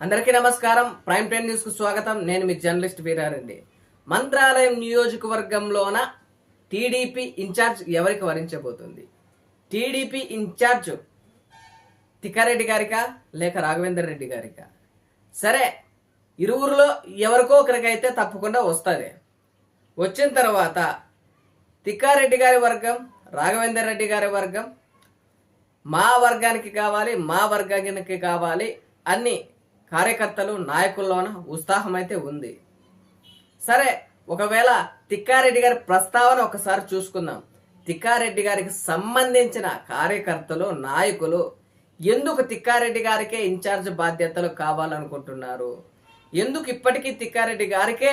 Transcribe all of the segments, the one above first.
అందరికీ నమస్కారం. Prime time న్యూస్కు స్వాగతం. నేను మీ జర్నలిస్ట్ వీరారెడ్డి. మంత్రాలయం నియోజకవర్గంలోన టీడీపీ ఇన్ఛార్జ్ ఎవరికి వరించబోతుంది? టీడీపీ ఇన్ఛార్జ్ తిక్కారెడ్డి గారికా లేక రాఘవేందర్ రెడ్డి గారికా? సరే ఇరువురులో ఎవరికో ఒకరికైతే తప్పకుండా వస్తుంది వచ్చిన తర్వాత తిక్కారెడ్డి గారి వర్గం రాఘవేందర్ రెడ్డి గారి వర్గం మా వర్గానికి కావాలి మా వర్గానికి కావాలి అన్నీ కార్యకర్తలు నాయకుల్లోన ఉత్సాహం అయితే ఉంది. సరే ఒకవేళ తిక్కారెడ్డి గారి ప్రస్తావన ఒకసారి చూసుకుందాం. తిక్కారెడ్డి గారికి సంబంధించిన కార్యకర్తలు నాయకులు ఎందుకు తిక్కారెడ్డి గారికే ఇన్ఛార్జ్ బాధ్యతలు కావాలనుకుంటున్నారు? ఎందుకు ఇప్పటికీ తిక్కారెడ్డి గారికే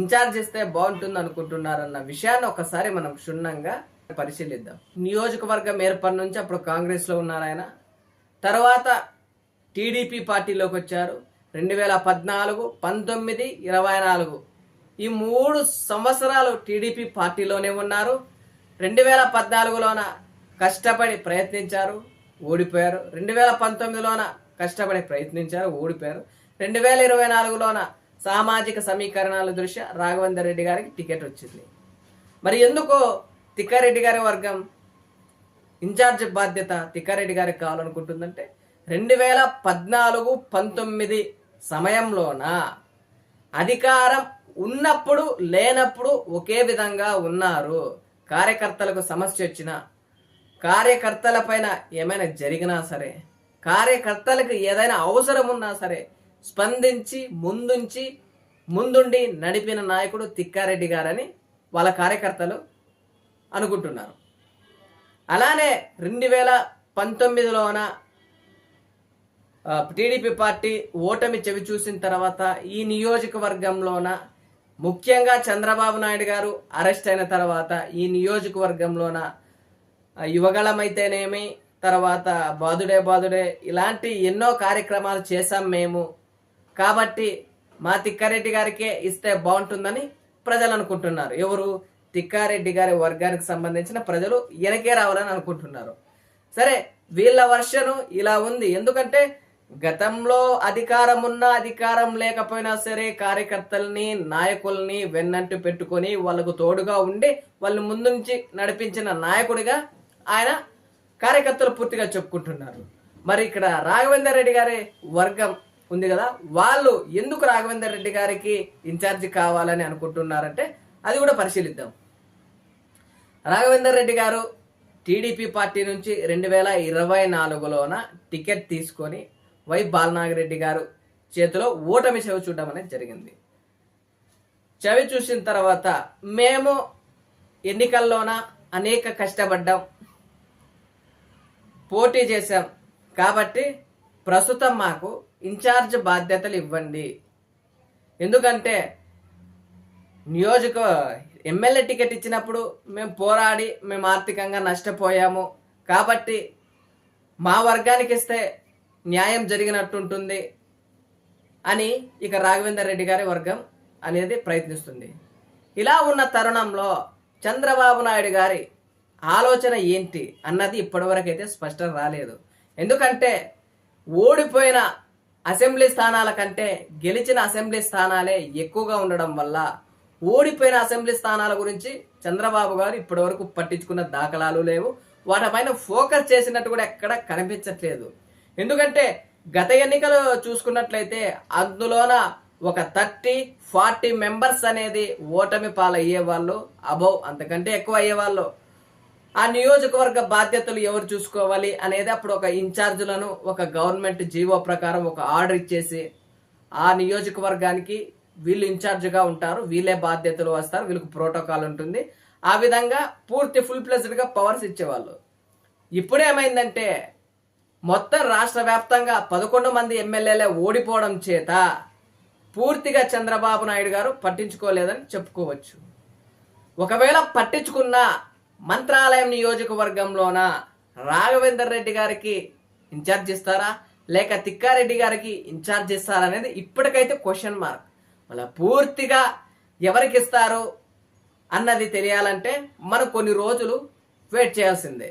ఇన్ఛార్జ్ ఇస్తే బాగుంటుంది అనుకుంటున్నారన్న విషయాన్ని ఒకసారి మనం క్షుణ్ణంగా పరిశీలిద్దాం. నియోజకవర్గం ఏర్పడి నుంచి అప్పుడు కాంగ్రెస్లో ఉన్నారు ఆయన తర్వాత టీడీపీ పార్టీలోకి వచ్చారు. రెండు వేల పద్నాలుగు పంతొమ్మిది ఇరవై నాలుగు. ఈ మూడు సంవత్సరాలు టీడీపీ పార్టీలోనే ఉన్నారు. రెండు వేల పద్నాలుగులోన కష్టపడి ప్రయత్నించారు ఓడిపోయారు. రెండు వేల పంతొమ్మిదిలోన కష్టపడి ప్రయత్నించారు ఓడిపోయారు. రెండు వేల ఇరవై నాలుగులోన సామాజిక సమీకరణాల దృష్ట్యా రాఘవేందర్ రెడ్డి గారికి టికెట్ వచ్చింది. మరి ఎందుకో తిక్కారెడ్డి గారి వర్గం ఇన్ఛార్జ్ బాధ్యత తిక్కారెడ్డి గారికి కావాలనుకుంటుందంటే రెండు వేల పద్నాలుగు పంతొమ్మిది సమయంలోన అధికారం ఉన్నప్పుడు లేనప్పుడు ఒకే విధంగా ఉన్నారు. కార్యకర్తలకు సమస్య వచ్చినా కార్యకర్తల పైన ఏమైనా జరిగినా సరే కార్యకర్తలకు ఏదైనా అవసరం ఉన్నా సరే స్పందించి ముందుంచి ముందుండి నడిపిన నాయకుడు తిక్కారెడ్డి గారని వాళ్ళ కార్యకర్తలు అనుకుంటున్నారు. అలానే రెండు వేల పంతొమ్మిదిలోన టీడీపీ పార్టీ ఓటమి చెవి చూసిన తర్వాత ఈ నియోజకవర్గంలోన ముఖ్యంగా చంద్రబాబు నాయుడు గారు అరెస్ట్ అయిన తర్వాత ఈ నియోజకవర్గంలోన యువగళమైతేనేమి తర్వాత బాదుడే బాదుడే ఇలాంటి ఎన్నో కార్యక్రమాలు చేశాం మేము. కాబట్టి మా తిక్కారెడ్డి గారికే ఇస్తే బాగుంటుందని ప్రజలు అనుకుంటున్నారు. ఎవరు? తిక్కారెడ్డి గారి వర్గానికి సంబంధించిన ప్రజలు వెనకే రావాలని అనుకుంటున్నారు. సరే వీళ్ళ వర్షను ఇలా ఉంది. ఎందుకంటే గతంలో అధికారం ఉన్నా అధికారం లేకపోయినా సరే కార్యకర్తల్ని నాయకుల్ని వెన్నంటి పెట్టుకొని వాళ్ళకు తోడుగా ఉండి వాళ్ళు ముందుంచి నడిపించిన నాయకుడిగా ఆయన కార్యకర్తలు పూర్తిగా చెప్పుకుంటున్నారు. మరి ఇక్కడ రాఘవేందర్ రెడ్డి గారి వర్గం ఉంది కదా వాళ్ళు ఎందుకు రాఘవేందర్ రెడ్డి గారికి ఇన్ఛార్జి కావాలని అనుకుంటున్నారంటే అది కూడా పరిశీలిద్దాం. రాఘవేందర్ రెడ్డి గారు టీడీపీ పార్టీ నుంచి రెండు వేల ఇరవై నాలుగులోన టికెట్ తీసుకొని వై బాలనాగిరెడ్డి గారు చేతిలో ఓటమి చెవి చూడడం అనేది జరిగింది. చెవి చూసిన తర్వాత మేము ఎన్నికల్లోన అనేక కష్టపడ్డాం. పోటీ చేశాం. కాబట్టి ప్రస్తుతం మాకు ఇన్ఛార్జ్ బాధ్యతలు ఇవ్వండి. ఎందుకంటే నియోజక ఎమ్మెల్యే టికెట్ ఇచ్చినప్పుడు మేము పోరాడి మేము ఆర్థికంగా నష్టపోయాము. కాబట్టి మా వర్గానికి ఇస్తే న్యాయం జరిగినట్టుంటుంది అని ఇక రాఘవేందర్ రెడ్డి గారి వర్గం అనేది ప్రయత్నిస్తుంది. ఇలా ఉన్న తరుణంలో చంద్రబాబు నాయుడు గారి ఆలోచన ఏంటి అన్నది ఇప్పటివరకైతే స్పష్టం రాలేదు. ఎందుకంటే ఓడిపోయిన అసెంబ్లీ స్థానాల కంటే గెలిచిన అసెంబ్లీ స్థానాలే ఎక్కువగా ఉండడం వల్ల ఓడిపోయిన అసెంబ్లీ స్థానాల గురించి చంద్రబాబు గారు ఇప్పటివరకు పట్టించుకున్న దాఖలాలు లేవు. వాటిపైన ఫోకస్ చేసినట్టు కూడా ఎక్కడ కనిపించట్లేదు. ఎందుకంటే గత ఎన్నికలు చూసుకున్నట్లయితే అందులోన ఒక థర్టీ ఫార్టీ మెంబర్స్ అనేది ఓటమి పాలయ్యే వాళ్ళు అబౌవ్ అంతకంటే ఎక్కువ అయ్యేవాళ్ళు ఆ నియోజకవర్గ బాధ్యతలు ఎవరు చూసుకోవాలి అనేది అప్పుడు ఒక ఇన్ఛార్జులను ఒక గవర్నమెంట్ జీవో ప్రకారం ఒక ఆర్డర్ ఇచ్చేసి ఆ నియోజకవర్గానికి వీళ్ళు ఇన్ఛార్జ్గా ఉంటారు వీళ్ళే బాధ్యతలు వస్తారు వీళ్ళకి ప్రోటోకాల్ ఉంటుంది. ఆ విధంగా పూర్తి ఫుల్గా పవర్స్ ఇచ్చేవాళ్ళు. ఇప్పుడేమైందంటే మొత్తం రాష్ట్ర వ్యాప్తంగా పదకొండు మంది ఎమ్మెల్యేలే ఓడిపోవడం చేత పూర్తిగా చంద్రబాబు నాయుడు గారు పట్టించుకోలేదని చెప్పుకోవచ్చు. ఒకవేళ పట్టించుకున్న మంత్రాలయం నియోజకవర్గంలోన రాఘవేందర్ రెడ్డి గారికి ఇన్ఛార్జ్ ఇస్తారా లేక తిక్కారెడ్డి గారికి ఇన్ఛార్జ్ ఇస్తారా అనేది ఇప్పటికైతే క్వశ్చన్ మార్క్. మళ్ళీ పూర్తిగా ఎవరికి ఇస్తారు అన్నది తెలియాలంటే మనం కొన్ని రోజులు వెయిట్ చేయాల్సిందే.